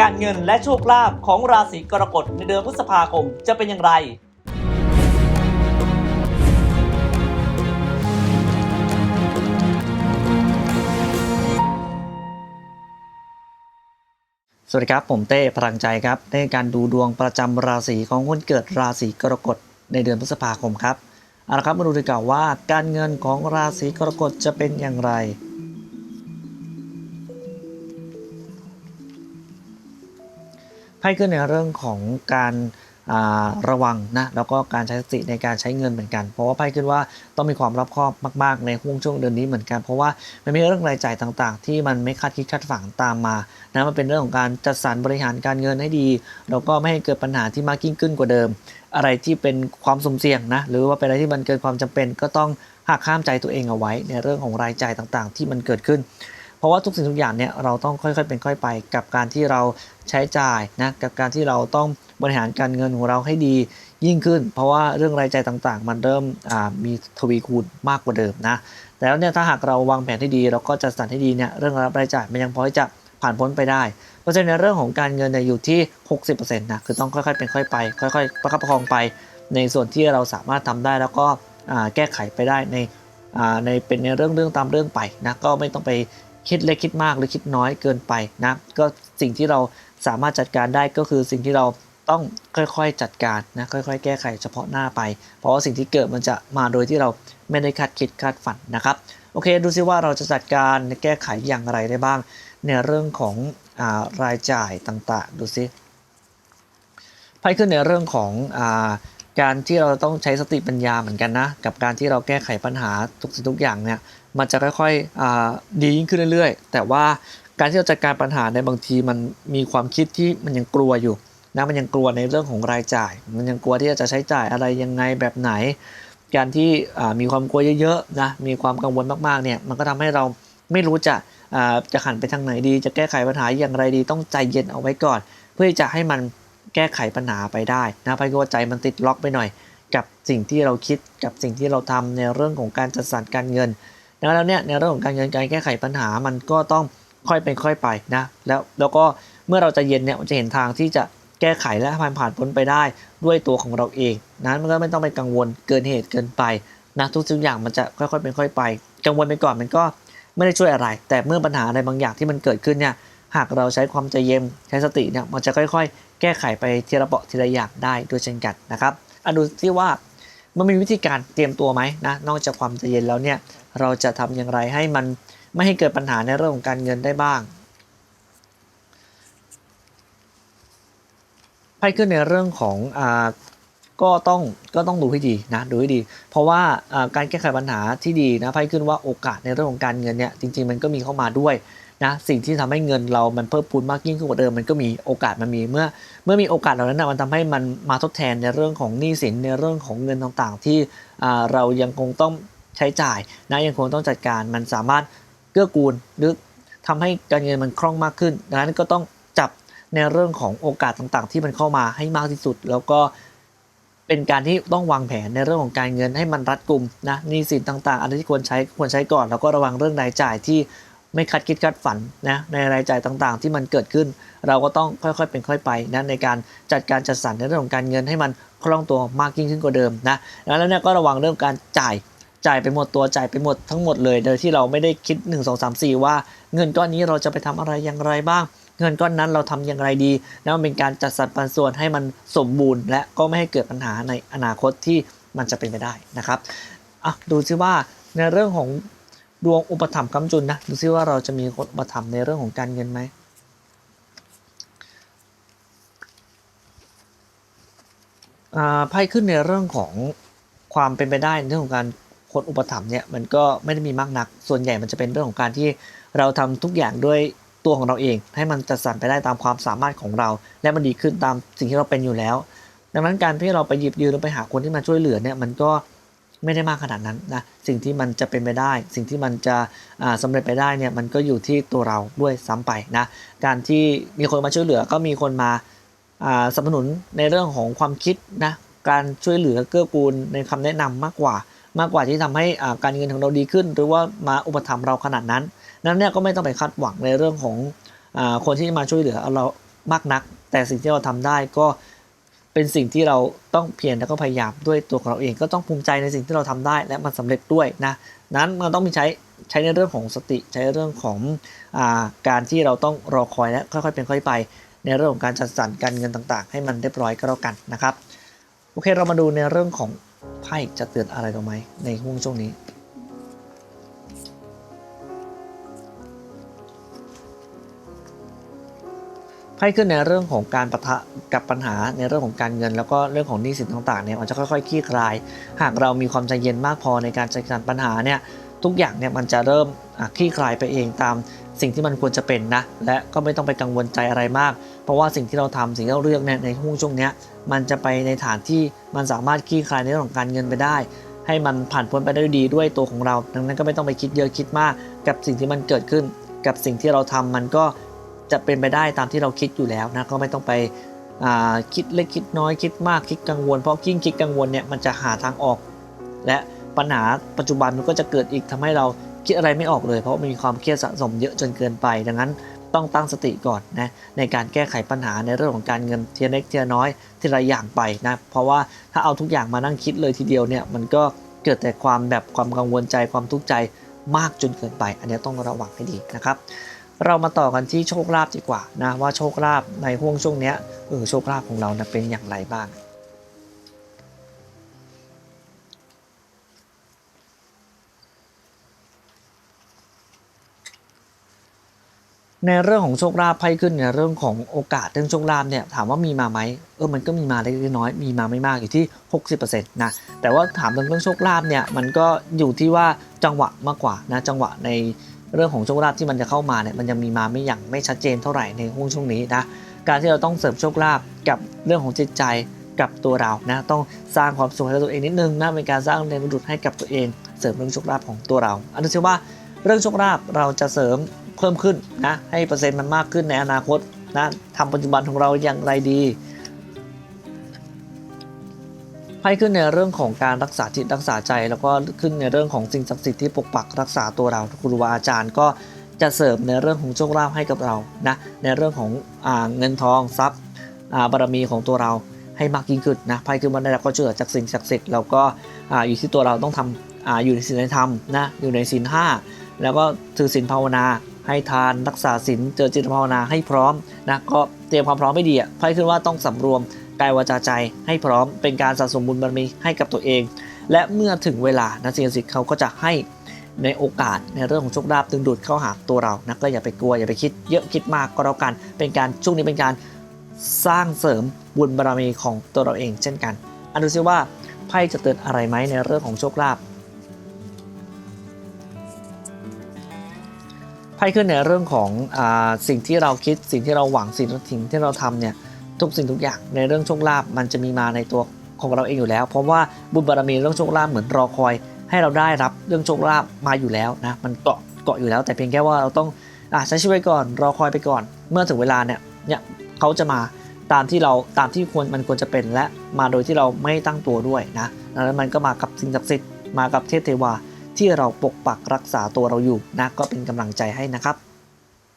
การเงินและโชคลาภของราศีกรกฎในเดือนพฤษภาคมจะเป็นอย่างไร สวัสดีครับผมเต้พลังใจครับในการดูดวงประจำราศีของคนเกิดราศีกรกฎในเดือนพฤษภาคมครับเอาละครับมาดูดีกว่าว่า การเงินของราศีกรกฎจะเป็นอย่างไร ไพ่ขึ้นในเรื่องของการาระวังนะแล้วก็การใช้สติในการใช้เงินเหมือนกัน เพราะว่าไพ่ขึ้นว่าต้องมีความรอบคอบมาก ๆ ในห่วงช่วงเดือนนี้เหมือนกัน เพราะว่ามันมีเรื่องรายจ่ายต่างๆ ที่มันไม่คาดคิดคาดฝันตามมานะมันเป็นเรื่องของการจัดสรรบริหารการเงินให้ดีแล้วก็ไม่ให้เกิดปัญหาที่มากยิ่งขึ้นกว่าเดิม อะไรที่เป็นความสุ่มเสี่ยงนะหรือว่าเป็นอะไรที่มันเกินความจำเป็นก็ต้องหักข้ามใจตัวเองเอาไว้ ในเรื่องของรายจ่ายต่างๆ ที่มันเกิดขึ้น เพราะว่าทุกสิ่งทุกอย่างเนี่ยเราต้องค่อยๆเป็นค่อยไป กับการที่เราใช้จ่ายนะกับการที่เราต้องบริหารการเงินของเราให้ดียิ่งขึ้น เพราะว่าเรื่องรายจ่ายต่างๆ มันเริ่มมีทวีคูณมากกว่าเดิมนะแต่แล้วเนี่ยถ้าหากเราวางแผนให้ดีเราก็จัดสรรให้ดีเนี่ยเรื่องรับรายจ่ายมันยังพอจะผ่านพ้นไปได้เพราะฉะนั้นในเรื่องของการเงินเนี่ยอยู่ที่ 60%นะคือต้องค่อยๆเป็นค่อยไป ค่อยๆ ประคับประคองไป ในส่วนที่เราสามารถทำได้แล้วก็แก้ไขไปได้ในในเป็นในเรื่องเรื่องตามเรื่องไปนะก็ไม่ต้องไป คิดเล็กคิดมากหรือคิดน้อยเกินไปนะก็สิ่งที่เราสามารถจัดการได้ก็คือสิ่งที่เราต้องค่อยๆจัดการนะค่อยๆ แก้ไขเฉพาะหน้าไป เพราะว่าสิ่งที่เกิดมันจะมาโดยที่เราไม่ได้คาดคิดคาดฝันนะครับโอเคดูซิว่าเราจะจัดการแก้ไขอย่างไรได้บ้าง ในเรื่องของอารายจ่ายต่างๆ ดูซิไพ่ขึ้นในเรื่องของอา การที่เราต้องใช้สติปัญญาเหมือนกันนะ กับการที่เราแก้ไขปัญหาทุกสิ่งทุกอย่างเนี่ยมันจะค่อยๆดียิ่งขึ้นเรื่อยๆ แต่ว่าการที่เราจัดการปัญหาในบางทีมันมีความคิดที่มันยังกลัวอยู่นะมันยังกลัวในเรื่องของรายจ่าย มันยังกลัวที่จะใช้จ่ายอะไรยังไงแบบไหน การที่มีความกลัวเยอะๆนะมีความกังวลมากๆเนี่ยมันก็ทำให้เราไม่รู้จะจะหันไปทางไหนดี จะแก้ไขปัญหาอย่างไรดี ต้องใจเย็นเอาไว้ก่อน เพื่อจะให้มัน แก้ไขปัญหาไปได้นะไปก็ใจมันติดล็อกไปหน่อย กับสิ่งที่เราคิดกับสิ่งที่เราทำในเรื่องของการจัดสรรการเงินแล้วเนี่ยในเรื่องของการเงินการแก้ไขปัญหามันก็ต้องค่อยเป็นค่อยไปนะแล้วแล้วก็เมื่อเราจะเย็นเนี่ยมันจะเห็นทางที่จะแก้ไขและผ่านผ่านพ้นไปได้ด้วยตัวของเราเอง นั้นมันก็ไม่ต้องไปกังวลเกินเหตุเกินไปนะทุกสิ่งอย่างมันจะค่อยๆเป็นค่อยไป กังวลไปก่อนมันก็ไม่ได้ช่วยอะไร แต่เมื่อปัญหาอะไรบางอย่างที่มันเกิดขึ้นเนี่ย หากเราใช้ความใจเย็นใช้สติเนี่ยมันจะค่อยๆ แก้ไขไปทีละเปาะทีละอย่างได้ด้วยเช่นกันนะครับอดูที่ว่ามันมีวิธีการเตรียมตัวไหมนะนอกจากความใจเย็นแล้วเนี่ยเราจะทำอย่างไรให้มันไม่ให้เกิดปัญหาในเรื่องของการเงินได้บ้างไพ่ขึ้นในเรื่องของอ่าก็ต้องก็ต้องดูให้ดีนะดูให้ดี เพราะว่าการแก้ไขปัญหาที่ดีนะไพ่ขึ้นว่าโอกาสในเรื่องของการเงินเนี่ยจริงๆมันก็มีเข้ามาด้วย นะสิ่งที่ทำให้เงินเรามันเพิ่มพูนมากยิ่งขึ้นกว่าเดิมมันก็มีโอกาสมันมีเมื่อ เมื่อมีโอกาสเหล่านั้นนะมันทำให้มันมาทดแทนในเรื่องของหนี้สินในเรื่องของเงินต่างๆ ที่เรายังคงต้องใช้จ่ายนะยังคงต้องจัดการมันสามารถเกื้อกูลหรือทำให้การเงินมันคล่องมากขึ้นดังนั้นก็ต้องจับในเรื่องของโอกาสต่างๆ ที่มันเข้ามาให้มากที่สุด แล้วก็เป็นการที่ต้องวางแผนในเรื่องของการเงินให้มันรัดกุมนะหนี้สินต่างๆอันที่ควรใช้ควรใช้ก่อน แล้วก็ระวังเรื่องรายจ่ายที่ ไม่คัดคิดคัดฝันนะในรายจ่ายต่างๆ ที่มันเกิดขึ้น เราก็ต้องค่อยๆ เป็นค่อยไปนะในการจัดการจัดสรรในเรื่องของการเงินให้มันคล่องตัวมากยิ่งขึ้นกว่าเดิมนะแล้วเนี่ยก็ระวังเรื่องการจ่ายจ่ายไปหมดตัวจ่ายไปหมดทั้งหมดเลย โดยที่เราไม่ได้คิด 1 2 3 4 ว่าเงินก้อนนี้เราจะไปทำอะไรอย่างไรบ้าง เงินก้อนนั้นเราทำอย่างไรดีนะมันเป็นการจัดสรรปันส่วนให้มันสมบูรณ์ และก็ไม่ให้เกิดปัญหาในอนาคตที่มันจะเป็นไปได้นะครับอะดูซิว่าในเรื่องของ ดวงอุปถัมภ์คำจุนนะดูซิว่าเราจะมีคนอุปถัมภ์ในเรื่องของการเงินไหมไพ่ขึ้นในเรื่องของความเป็นไปได้ในเรื่องของการคนอุปถัมภ์เนี่ยมันก็ไม่ได้มีมากนัก ส่วนใหญ่มันจะเป็นเรื่องของการที่เราทำทุกอย่างด้วยตัวของเราเอง ให้มันจัดสรรไปได้ตามความสามารถของเรา และมันดีขึ้นตามสิ่งที่เราเป็นอยู่แล้ว ดังนั้นการที่เราไปหยิบยืมหรือไปหาคนที่มาช่วยเหลือเนี่ยมันก็ ไม่ได้มากขนาดนั้นนะสิ่งที่มันจะเป็นไปได้ สิ่งที่มันจะสำเร็จไปได้เนี่ยมันก็อยู่ที่ตัวเราด้วยซ้ำไปนะการที่มีคนมาช่วยเหลือก็มีคนมาสนับสนุนในเรื่องของความคิดนะการช่วยเหลือเกื้อกูลในคำแนะนำมากกว่า มากกว่าที่ทำให้การเงินของเราดีขึ้น หรือว่ามาอุปถัมภ์เราขนาดนั้นนั้นเนี่ยก็ไม่ต้องไปคาดหวังในเรื่องของอคนที่มาช่วยเหลือเรามากนัก แต่สิ่งที่เราทำได้ก็ เป็นสิ่งที่เราต้องเพียรแล้วก็พยายามด้วยตัวของเราเองก็ต้องภูมิใจในสิ่งที่เราทำได้และมันสำเร็จด้วยนะนั้นมันต้องมีใช้ใช้ในเรื่องของสติใช้ในเรื่องของอาการที่เราต้องรอคอยและค่อยๆเป็นค่อยไป ในเรื่องของการจัดสรรการเงินต่างๆ ให้มันเรียบร้อยก็แล้วกันนะครับโอเคเรามาดูในเรื่องของไพ่จะเตือนอะไรเราไหมในห่วงช่วงนี้ ไพ่ขึ้นในเรื่องของการประทะกับปัญหาในเรื่องของการเงิน แล้วก็เรื่องของหนี้สินต่างๆเนี่ยมันจะค่อยๆคลี่คลาย หากเรามีความใจเย็นมากพอในการจัดการปัญหาเนี่ยทุกอย่างเนี่ยมันจะเริ่มคลี่คลายไปเองตามสิ่งที่มันควรจะเป็นนะ และก็ไม่ต้องไปกังวลใจอะไรมาก เพราะว่าสิ่งที่เราทำสิ่งที่เราเลือกเนี่ยในห่วงช่วงเนี้ยมันจะไปในฐานที่มันสามารถคลี่คลายในเรื่องของการเงินไปได้ ให้มันผ่านพ้นไปได้ดีด้วยตัวของเรา ดังนั้นก็ไม่ต้องไปคิดเยอะคิดมาก กับสิ่งที่มันเกิดขึ้น กับสิ่งที่เราทำมันก็ จะเป็นไปได้ตามที่เราคิดอยู่แล้วนะก็ไม่ต้องไปคิดเล็กคิดน้อยคิดมากคิดกังวล เพราะยิ่งคิดกังวลเนี่ยมันจะหาทางออก และปัญหาปัจจุบันมันก็จะเกิดอีกทำให้เราคิดอะไรไม่ออกเลย เพราะมีความเครียดสะสมเยอะจนเกินไป ดังนั้นต้องตั้งสติก่อนนะในการแก้ไขปัญหาในเรื่องของการเงินเทียเล็กเทียน้อยทีละอย่างไปนะเพราะว่าถ้าเอาทุกอย่างมานั่งคิดเลยทีเดียวเนี่ยมันก็เกิดแต่ความแบบความกังวลใจความทุกข์ใจมากจนเกินไป อันนี้ต้องระวังให้ดีนะครับ เรามาต่อกันที่โชคลาภดีกว่านะว่าโชคลาภในห่วงช่วงนี้เออโชคลาภของเรานะเป็นอย่างไรบ้างในเรื่องของโชคลาภไพ่ขึ้นในเรื่องของโอกาสเรื่องโชคลาภเนี่ยถามว่ามีมาไหมเออมันก็มีมาเล็กน้อยมีมาไม่มากอยู่ที่ 60%นะแต่ว่าถามถึงเรื่องโชคลาภเนี่ยมันก็อยู่ที่ว่าจังหวะมากกว่านะจังหวะใน เรื่องของโชคลาภที่มันจะเข้ามาเนี่ยมันยังมีมาไม่อย่างไม่ชัดเจนเท่าไหร่ในห่วงช่วงนี้นะการที่เราต้องเสริมโชคลาภกับเรื่องของจิตใจกับตัวเรานะต้องสร้างความสุขให้กับตัวเองนิดนึงนะเป็นการสร้างแรงบันดาลให้กับตัวเอง เสริมเรื่องโชคลาภของตัวเรา อันนี้เชื่อว่าเรื่องโชคลาภเราจะเสริมเพิ่มขึ้นนะให้เปอร์เซ็นต์มันมากขึ้นในอนาคตนะทำปัจจุบันของเราอย่างไรดี ไพ่ขึ้นในเรื่องของการรักษาจิตรักษาใจ แล้วก็ขึ้นในเรื่องของสิ่งศักดิ์สิทธิ์ที่ปกปักรักษาตัวเราครูบาอาจารย์ก็จะเสริมในเรื่องของโชคลาภให้กับเรานะในเรื่องของอเงินทองทรัพย์บารมีของตัวเราให้มากยิ่งขึ้นนะไพ่ขึ้นมาได้รับก็เชื่อจากสิ่งศักดิ์สิทธิ์แล้วก็อยู่ที่ตัวเราต้องทำอาอยู่ในศีลธรรมนะอยู่ในศีลห้าแล้วก็ถือศีลภาวนา ให้ทานรักษาศีลเจอจิตภาวนาให้พร้อมนะก็เตรียมความพร้อมไม่ดีอะไพ่ขึ้นว่าต้องสำรวม กายวาจาใจให้พร้อมเป็นการสะสมบุญบารมีให้กับตัวเอง และเมื่อถึงเวลานะสิ่งสิทธิ์เขาก็จะให้ในโอกาสในเรื่องของโชคลาภดึงดูดเข้าหาตัวเรานะก็อย่าไปกลัวอย่าไปคิดเยอะคิดมากก็แล้วกัน เป็นการช่วงนี้เป็นการสร้างเสริมบุญบารมีของตัวเราเองเช่นกันอันดูซิว่าไพ่จะเตือนอะไรไหมในเรื่องของโชคลาภไพ่ขึ้นในเรื่องของอสิ่งที่เราคิดสิ่งที่เราหวังสิ่งที่เราทำเนี่ย ทุกสิ่งทุกอย่างในเรื่องโชคลาภมันจะมีมาในตัวของเราเองอยู่แล้ว เพราะว่าบุญบารมีเรื่องโชคลาภเหมือนรอคอย ให้เราได้รับเรื่องโชคลาภมาอยู่แล้วนะมันเกาะเกาะอยู่แล้ว แต่เพียงแค่ว่าเราต้องอใช้ชีวิตก่อนรอคอยไปก่อน เมื่อถึงเวลาเนี่ยเนี่ยเขาจะมาตามที่เราตามที่ควรมันควรจะเป็นและมาโดยที่เราไม่ตั้งตัวด้วยนะแล้วมันก็มากับสิ่งศักดิ์สิทธิ์มากับเทพเทวาที่เราปกปักรักษาตัวเราอยู่นะก็เป็นกำลังใจให้นะครับ